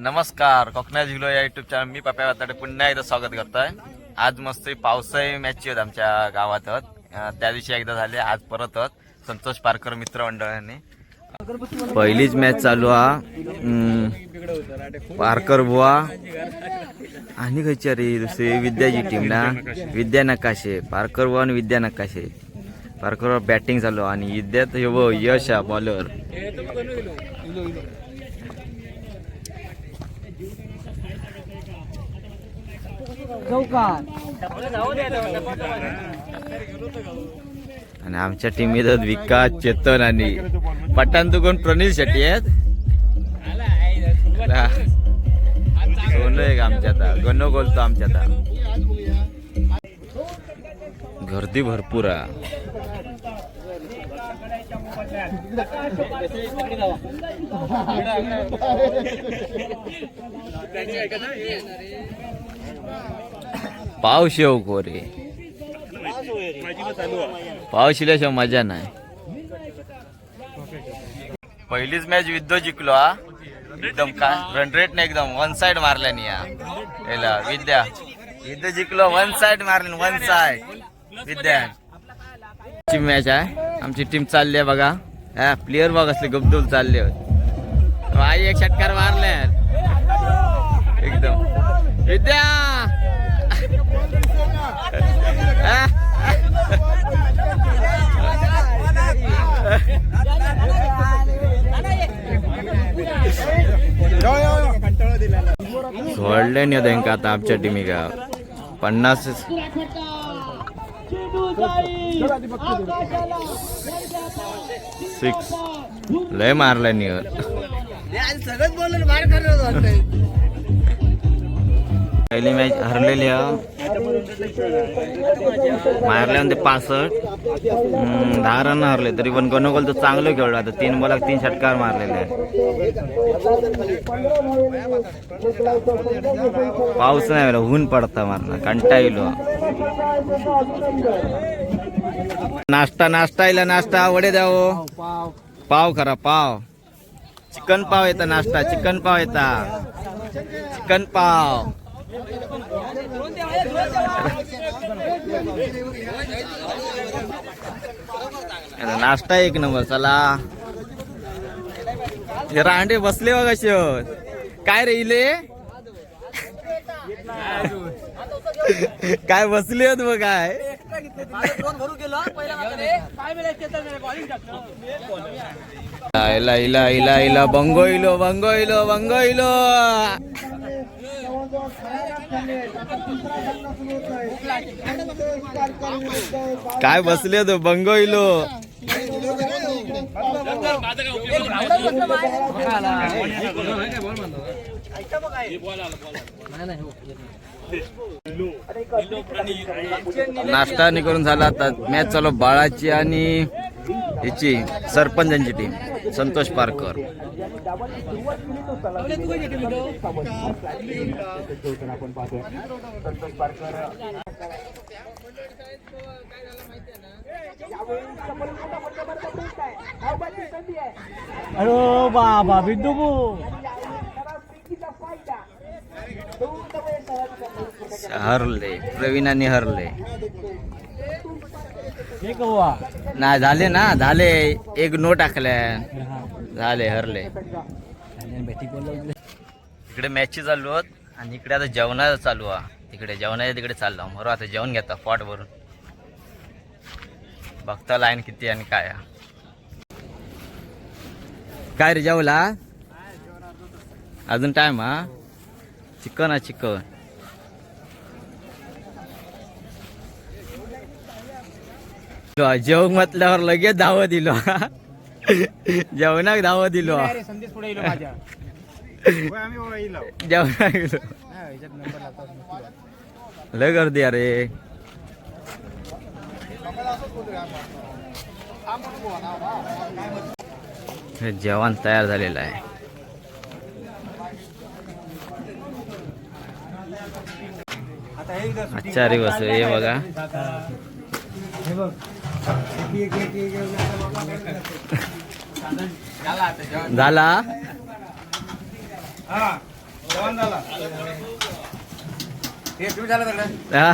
नमस्कार कोकणा झिलो या YouTube channel मी पप्या वाताडे पुन्हा एकदा स्वागत करतोय. आज मस्त पावसाळी मॅच होत आमच्या गावात. त्या दिवशी एकदा झाले आज परत होत संतोष पारकर मित्र मंडळाने. पहिलीच मॅच चालू हा. पारकर बुवा. आणि खयची अरे दुसरी विद्याची टीम ना. विद्या नकाशे. पारकर बुवा आणि विद्या नकाशे. पारकर बॅटिंग चालू आणि विद्यात हे यश हा बॉलर आणि आमच्या टीमीत विकास चेतन आणि पठाण तू कोण शेट्टी आहेत. सोनं आहे का आमच्या आता गणो बोलतो आमच्या आता गर्दी भरपूर आहे. पाव शेव कोरे पाव शिल्याशिवाय मजा नाही. पहिलीच मॅच विद्यो जिंकलो हा. एकदम का रन रेट नाही एकदम वन साइड मारल्यानी याला विद्या. विद्या जिंकलो वन साइड मारले वन साइड विद्या. ची मॅच आहे आमची टीम चालली आहे बघा. हा प्लेअर बघ असले गब्दुल चालले होते. आई एक षटकार मारले. एकदम. विद्या! सोडले नाही त्यांका आता आमच्या टीमी का पन्नास सिक्स लय मारलाय नियर पहिली मॅच हरलेली आहे. म्हणते पासष्ट. दहा रन हरले तरी पण गणगोल तर चांगलं खेळलो. आता तीन बॉलाक तीन षटकार मारलेले आहे पाऊस नाही आला ऊन पडता मारणं कंटा येलो नाश्ता नाश्ता येईल नाश्ता. वडे द्यावो हो. पाव खरा पाव. चिकन पाव येता नाश्ता चिकन पाव येता. चिकन पाव. नाश्ता एक नंबर चला. हे रांडे बसले बघा शेवट. काय रे इले? काय बसले होत बघ काय? इला इला इला इला बंगो इलो बंगो इलो बंगो इलो काय बसले तो बंगो इलो नाश्ता नाही करून झाला आता. मॅच चालू बाळाची आणि याची सरपंचांची टीम संतोष पारकर. अरे बाबा बिंदू हरले प्रवीणाने हरले. नाही झाले ना झाले. एक नो टाकल्या झाले हरले. इकडे मॅच चालू होत आणि इकडे आता जेवणाचं चालू आहे. तिकडे जेवणाच्या तिकडे चाललो. बरोबर आता जेवण घेता पॉट भरून. बघता लाईन किती आणि काय. काय रे जेवला? अजून टाइम हा? चिकन हा चिकन. जेवण म्हटल्यावर लगेच धाव दिलो. जेवणाक धाव दिलो. संदेश पुढे जेवणाक गेलो लय गर्दी अरे हे जेवण तयार झालेलं आहे. आचारी बस हे बघा. हे बघ. झाला? हा.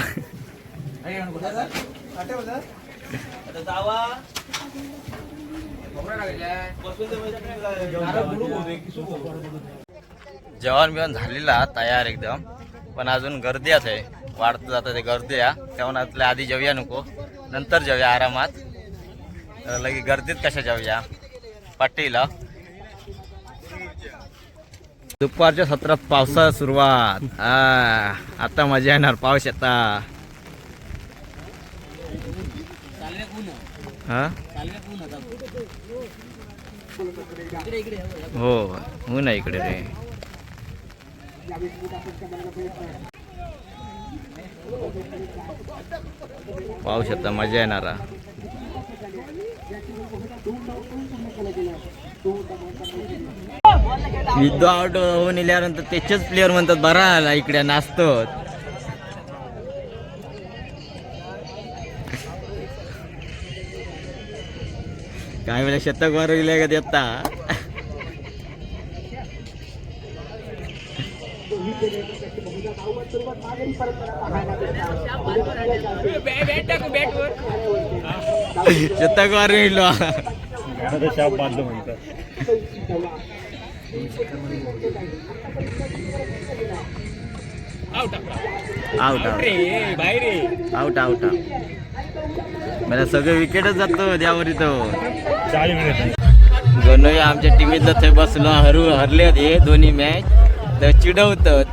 जेवण बिवण झालेला तयार एकदम. पण अजून गर्दीच आहे. वाढत जातं ते गर्दी आहे. तेव्हा आधी जेवूया नको. नंतर जाऊया आरामात. लगे गर्दीत कशा जाऊया? पाटीला दुपारच्या सत्रात पावसाला सुरुवात. हा आता मजा येणार पाऊस येता हा? हो हो ना इकडे रे. पाहू शकता मजा येणार हा. आउट होऊन इल्यानंतर त्याचेच प्लेअर म्हणतात बरा आला इकडे नाचतात काय वेळेला शतक वर गेले का देता शतक वर गेलो आउट आउट आउट आउट मला सगळे विकेटच जातो द्यावर इथं. गणोई आमच्या टीमीतलं ते बसलो हरू हरले हे दोन्ही मॅच तर चिडवतात.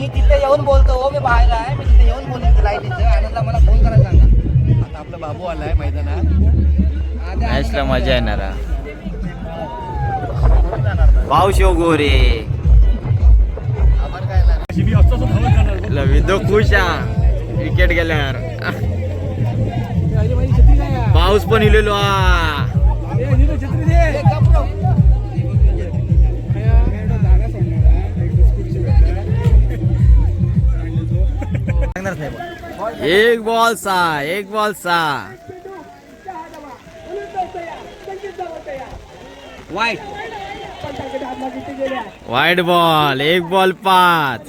मी तिथे येऊन बोलतो हो मी बाहेर आहे. मी तिथे येऊन बोलतो लाईनीचं आनंदला मला फोन करायला सांगा. आता आपला बाबू आलाय मैदानात. मॅचला मजा येणार हा. पाऊस येऊ गोरे. आभार काय विदो खुश हा विकेट गेल्यावर. पाऊस पण इलेलो हा एक बॉल सहा एक बॉल सहा वाईट वाईट बॉल एक बॉल पाच.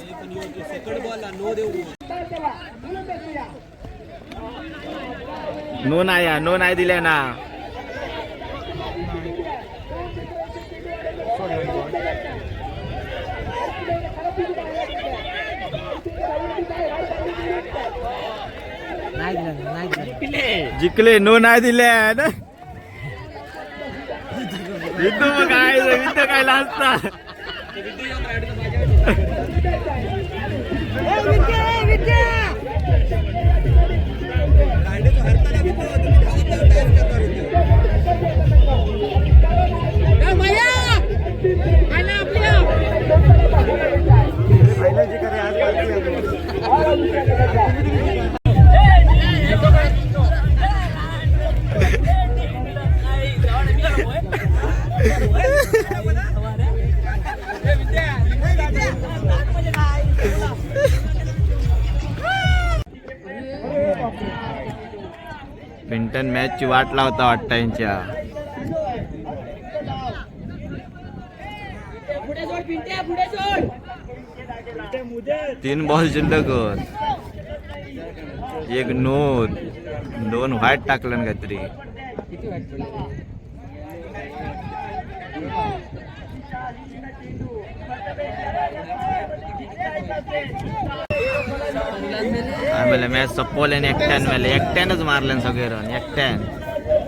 नो नाही हा, नो नाही दिले ना नाही दिला नाही दिला जिंकले नो नाही दिले ना विद्दू काय इथं काय लाजता? वाट लावता वाटतं यांच्या. तीन बॉल शिल्लक. एक नोट दोन व्हाईट टाकलं काहीतरी. आम्हाला मॅच सपवले आणि एकट्यान मेले एकट्यानच मारले सगळे रन एकट्यान.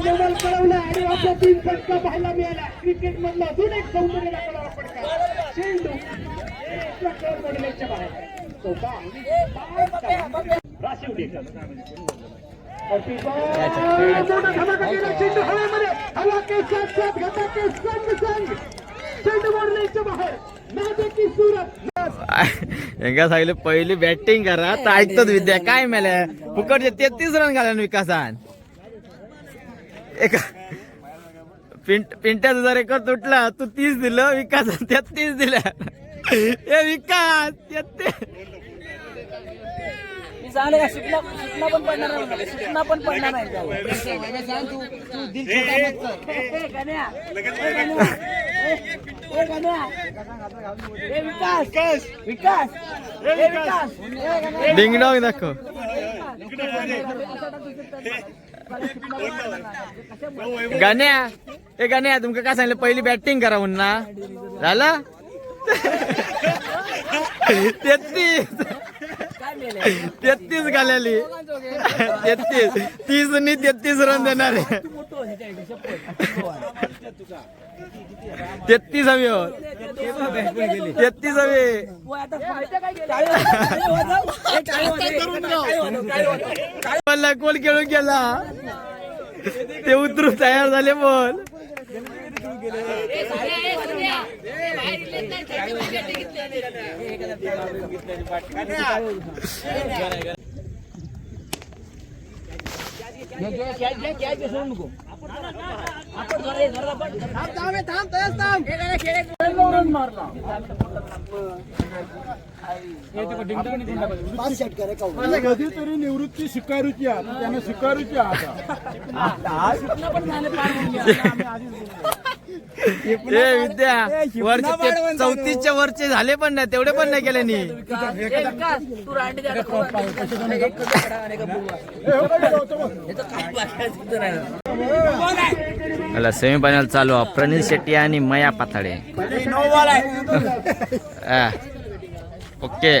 जवळ कळवलं आणि आपला तीन फटका पाहायला मिळाला. क्रिकेट मधला अजून एक फटका चेंडू बाहेर राशीव चेंडू. हवेमध्ये हवा के साथ साथ घटा के संग संग चेंडू मोडलेच्या बाहेर. नादे की सूरत. हेंका सांगितलं पहिली बॅटिंग करा तर ऐकतोच विद्या काय मेले फुकटचे तेहतीस रन घाला विकासान एका पिंट पिंट्याचा जर रेकॉर्ड तुटला तू तीस दिलं विकास तेहतीस दिल्या ए विकास तेहतीस मी का? सुटला सुटला पण पडणार नाही म्हणाले. सुटला पण पडणार नाही त्याला. विकास विकास विकास ए, दाखव गाण्या ए गाण्या तुमका काय सांगितलं? पहिली बॅटिंग करा पुन्हा झाला? तेहतीस काय तेहतीस घालायली. तेहतीस. तीस नि तेहतीस रन देणार आहे. तेहतीस हवी हो. तेहतीस हवी. कोल खेळून गेला? ते उतरून तयार झाले पण निघून टाकलं. कधीतरी निवृत्ती स्वीकारूची आहे त्याने स्वीकारूची आता ए विद्या वरचे चौतीसच्या वरचे झाले पण नाही तेवढे पण नाही केले नी. सेमीफायनल चालू आहे. प्रणील शेट्टी आणि मया पाथाडे. ओके.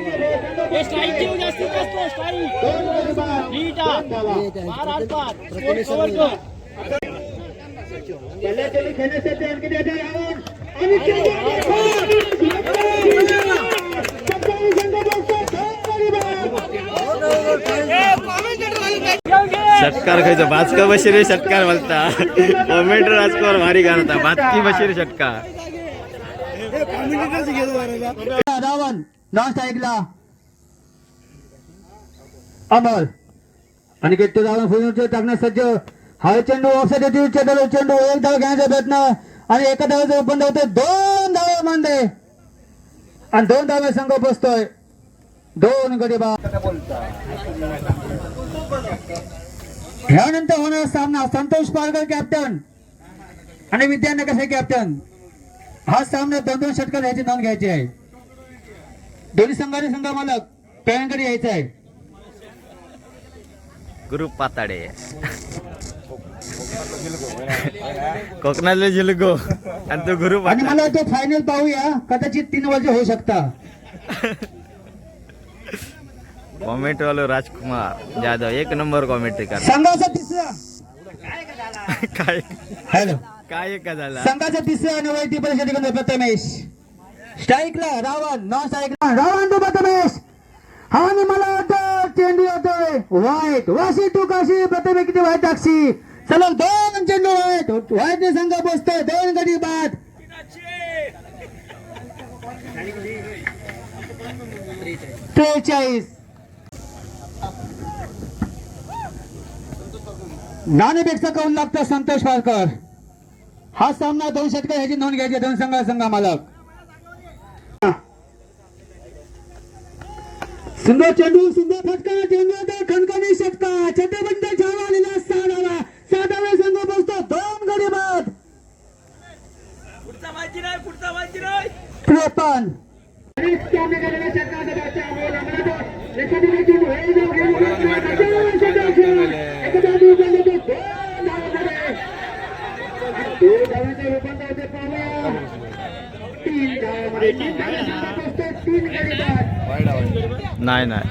घेऊ जास्तीत जास्त, खेळण्यासाठी आणखी द्यायचा षटकार खायचं. भाजका बशीर षटकार बोलता. कॉमेंटर राजकुमार भारी गाणता भातकी बशीर षटकार. रावण नॉन स्ट्राईकला अमर. आणि तो रावण फुलून टाकण्यास सज्ज. हा चेंडू ऑफसाईड येतील चेंडू चेंडू एक धाव घेण्याचा प्रयत्न. आणि एका धावाचं बंद होतोय दोन धावा मानते आणि दोन धावे संघ बसतोय दोन गडी बा ह्यानंतर होणारा सामना. संतोष पारकर कॅप्टन आणि विद्यानगर कसे कॅप्टन हा सामना दोन दोन षटकार याची नोंद घ्यायची आहे. दोन्ही संघाने संघ मालक पॅनकडे यायचं आहे गुरु पाताडे कोकणातले जिलगो आणि तो गुरु आणि मला वाटतं फायनल पाहूया कदाचित तीन वर्ष होऊ शकता कॉमेंट वालो राजकुमार जाधव एक नंबर कॉमेंट्री कर संघाचा तिसरा काय हॅलो काय का झाला संघाचा तिसरा आणि वैती परिषदेकडे प्रथमेश स्ट्राईकला रावण नॉन स्ट्राईकला रावण तो प्रथमेश हा आणि मला चेंडू येतोय वाईट वाशी तू काशी प्रथमे किती वाईट टाकशी सलग दोन चेंडू वाईट. वाईट संघ बसतोय दोन गडी बाद. त्रेचाळीस. नाणेपेक्षा कौन लागतो संतोष पारकर हा सामना दोन षटकार ह्याची नोंद घ्यायची दोन संघ संघा मालक. सुंदर चेंडू सुंदर फटका चेंडू येतो खणखणी षटका छत्रबंद छावा आलेला सहा धावा सहा धावे संघ बसतो दोन गडी बाद त्रेपन्न आणि त्याने केलेल्या षटकाचा बच्चा मला वाटतं एखाद्याने चेंडू हे जाऊ घेऊन बसला. कशाला षटकार? एखादा दूर गेला तो दोन धावा झाले. दोन धावांचे रूपांतर होते पाहूया. तीन धावामध्ये तीन धावा पोहोचते. तीन गडी बाद. नाही नाही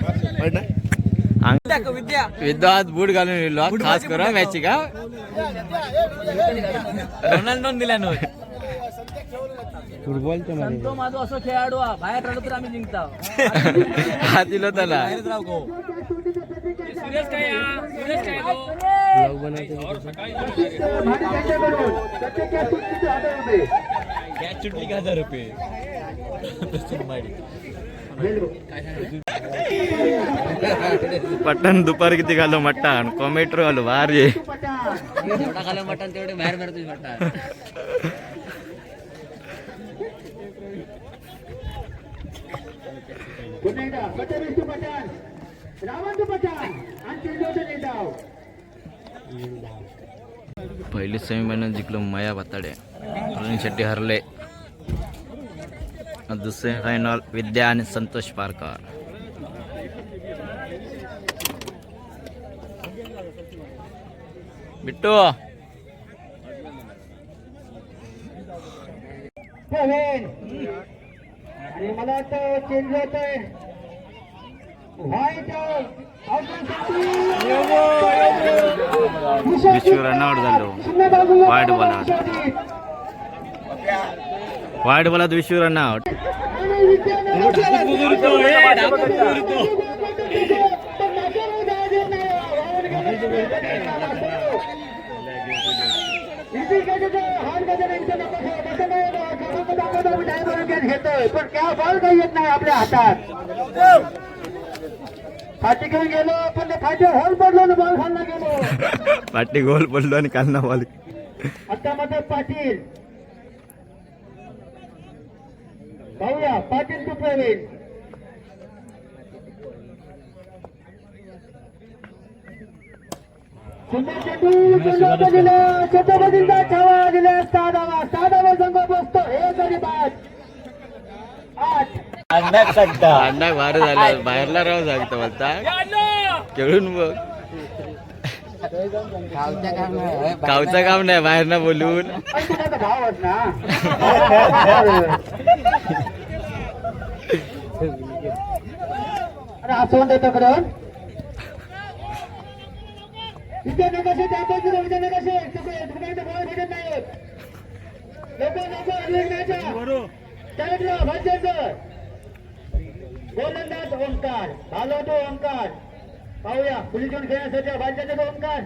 विद्या आज बूट घालून येलो खास करा मॅची का रोनाल्डोन दिला नो तो माझा असं खेळाडू हा. बाहेर राहिलो तर आम्ही जिंकता हा दिलो त्याला पट्टन दुपारी किती घालो मटण? कॉमेट्रो घालो भारी पटाक. जेवढा खालं मटण तेवढे बाहेर मारतोय मटण. पहिली सेमीफायनल जिंकलो मया भाताडे शेट्टी हरले. दुसरी फायनल विद्या आणि संतोष पारकर. बिट्टू. आणि मला वाटतं चेंज होतोय व्हाईट विश्व रनआउट झालो. वाईट वाईट विश्व रनआउट घेतोय पण त्या बॉल काही येत नाही आपल्या हातात फाटी घेऊन गेलो पण फाटी हॉल पडलो ना बॉल खाल्ला गेलो. पाठी गोल पडलो आणि काल ना बॉल. आता मध्ये पाटील पाहूया पाटील छत्रपतींचा छावा दिला संघ बसतो. हे तरी बाद. आठ. अंडा भारी झाला बाहेरला राहू सांगतो बोलता खेळून बघ. गावचं काम नाही बाहेर ना. बोलून आणि तुझा भावच ना अरे हसवून देतो करून विजय नकाशे त्या बाजूला विजय नकाशे तुमच्या बॉल भेटत नाही लोक नको अभिनयाच्या त्याला भाज्याचं गोलंदाज ओंकार भालोतो ओंकार पाहूया पोलीस घेऊन खेळण्यासाठी भाज्याचा ओंकार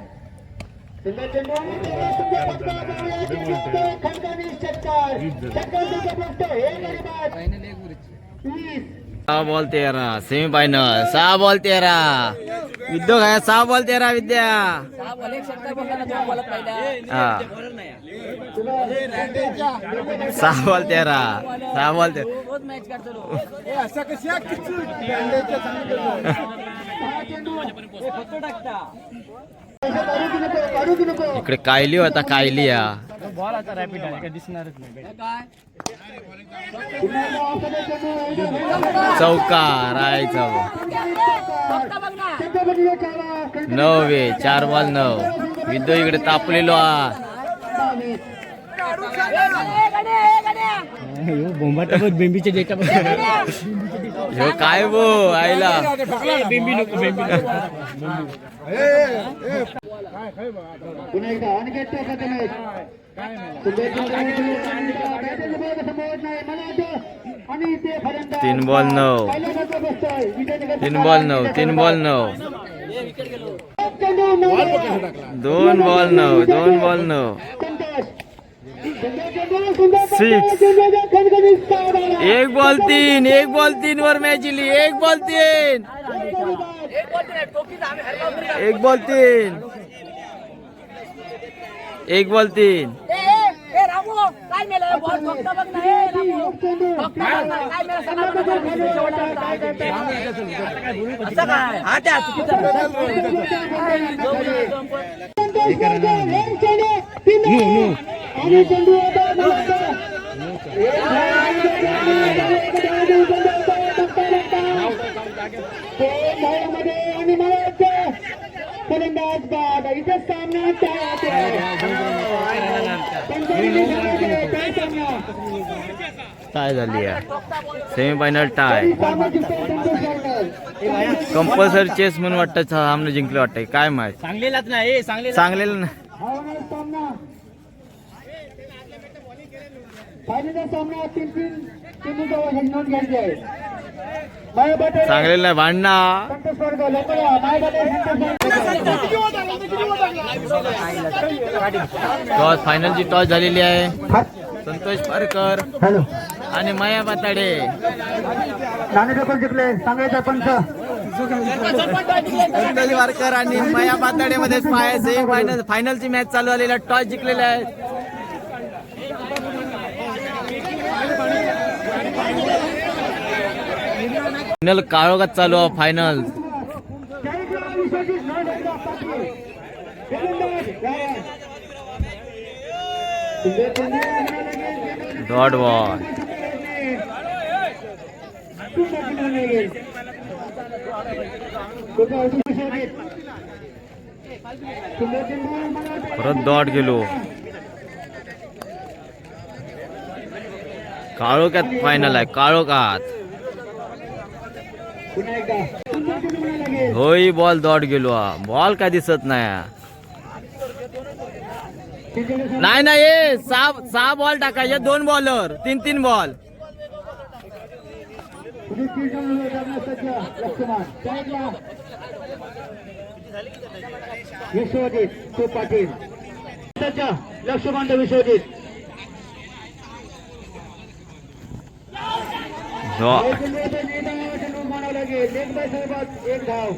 सुंदर चेंडू सुंदर फटका पाहूया चेंडू खणखणी षटकार षटकार तुमचा पोचतो हे गरीबात वीस सहा बॉल तेरा सेमी फायनल सहा बॉल तेरा. विद्या काय सहा बॉल तेरा विद्या. सहा बॉल तेरा सहा बॉल तेरा. इकडे कायली होता कायली या. बॉल आता रॅपिड आहे दिसणारच नाही काय पुन्हा चौका नऊ वे चार बॉल नऊ विद्यू इकडे तापलेलो हा बावीस बोंबाटावर बेंबीच्या डेटा ह्यो काय बो आईला? बेंबी नको बेंबी पुन्हा एकदा अनगेट टोका तीन बॉल नऊ. तीन बॉल नऊ तीन बॉल नऊ. दोन बॉल नऊ दोन बॉल नऊ. धावा. एक बॉल तीन एक बॉल तीन वर मॅच जिली एक बॉल तीन. एक बॉल तीन. एक बॉल तीन. काय हे काय मेलं आणि वाटतं फलंदाज बाद इथे सामना काय झाली सेमीफायनल टाय. कंपल्सरी चेस म्हणून वाटतं सामने जिंकले वाटतंय. काय माहीत? सांगलेलाच नाही सांगलेला चांगलेलं ना हा होणार सामना फायनलचा सामना तीन तीन टीमचा नोंद घ्यायची आहे. चांगलेलं नाही भांडणा. टॉस फायनलची टॉस झालेली आहे. संतोष पारकर हॅलो. आणि माया पाताडे जिंकले सांगायचं पंच संतोष पारकर आणि माया पाताडे मध्ये सेमी फायनल फायनलची मॅच चालू झालेली टॉस जिंकलेले आहेत. फायनल काळोखात चालू आहे फायनल डॉट बॉल परत डॉट गेलो. काळोख्यात फायनल आहे काळोखात. पुन्हा होई बॉल डॉट गेलो हा. बॉल काय दिसत नाही हा. नाही नाही ए, सहा सहा बॉल टाकायचे दोन बॉलर तीन तीन बॉल विश्वजित तो पाटील लक्ष्मण विश्वजित डॉ- म्हणावं लागेल एक धाव.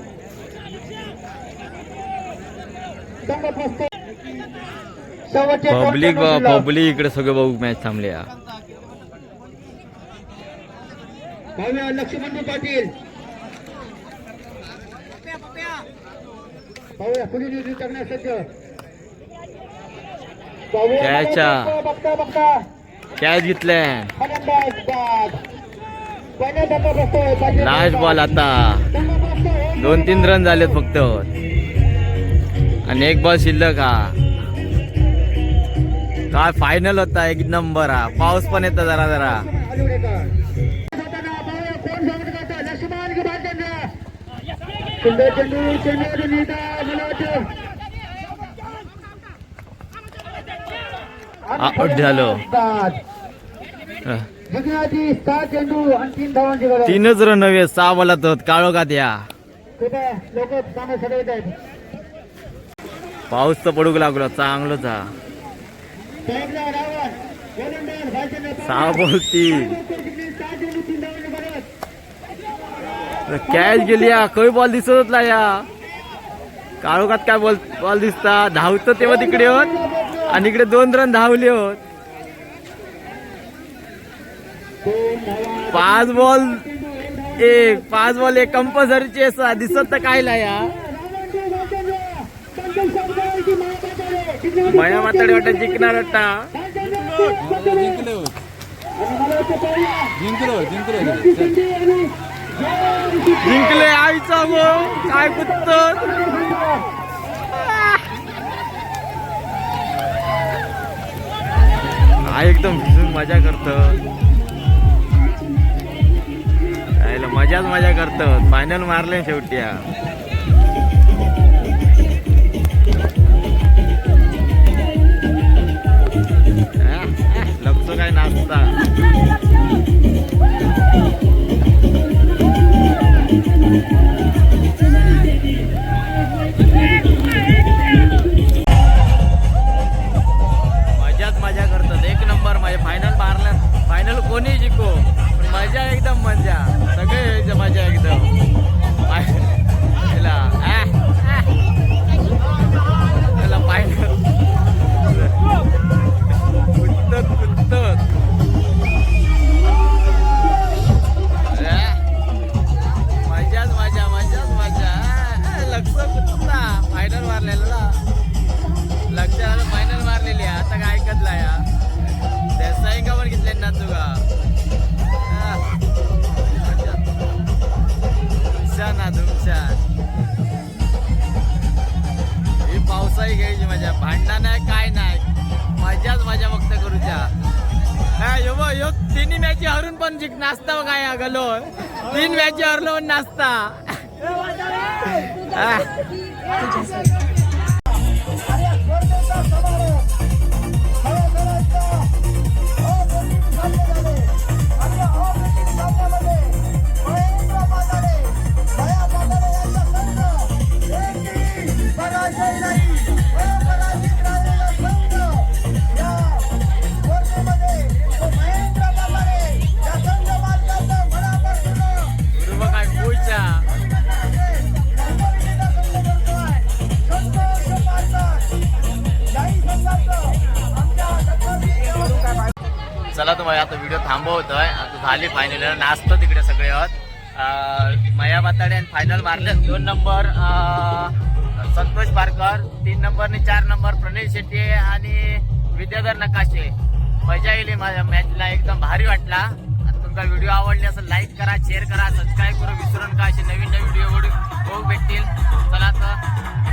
पब्लिक शिल्लक. पब्लिक इकडे सगळे बघू मॅच थांबले लक्ष्मण पाटील. कॅच घेतले लास्ट बॉल आता. दोन तीन रन झालेत फक्त. आणि एक बॉल शिल्लक हा. काय फायनल होता एक नंबर हा. पाऊस पण येतो जरा जरा. आउट झालो. तीनच रन हवे सहा बॉलात होत काळोखात या. पाऊस तर पडूक लागलो चांगलंच हा. सहा बॉल तीन गरज कॅच गेली हा काही बॉल दिसत होता या. काळोखात काय बॉल बॉल दिसता धावतं तेव्हा तिकडे होत आणि इकडे दोन रन धावले होत. पाच बॉल एक पाच बॉल एक कंपल्सरीची असा दिसत तर काय ला या. माया माताडे वाटत जिंकणार वाटता जिंकले आईचा गो काय कुत्त हा एकदम भिजून मजा करतं. मजाच मजा करत. फायनल मारले शेवटी हा. काय नाचता? मजाच मजा करतात. एक नंबर माझे फायनल मारल्या फायनल कोणी जिंको? पण मजा एकदम मजा. सगळे मजा एकदम झाली फायनल नाचतो तिकडे सगळे आहोत. मया बाताडे फायनल मारले. दोन नंबर संतोष पारकर तीन नंबर आणि चार नंबर प्रणय शेट्टी आणि विद्याधर नकाशे. मजा येईल माझ्या मॅचला एकदम भारी वाटला. तुमचा व्हिडिओ आवडले असं लाईक करा शेअर करा सबस्क्राईब करू. विसरून का असे नवीन नवीन व्हिडिओ बघू भेटतील. चला तर.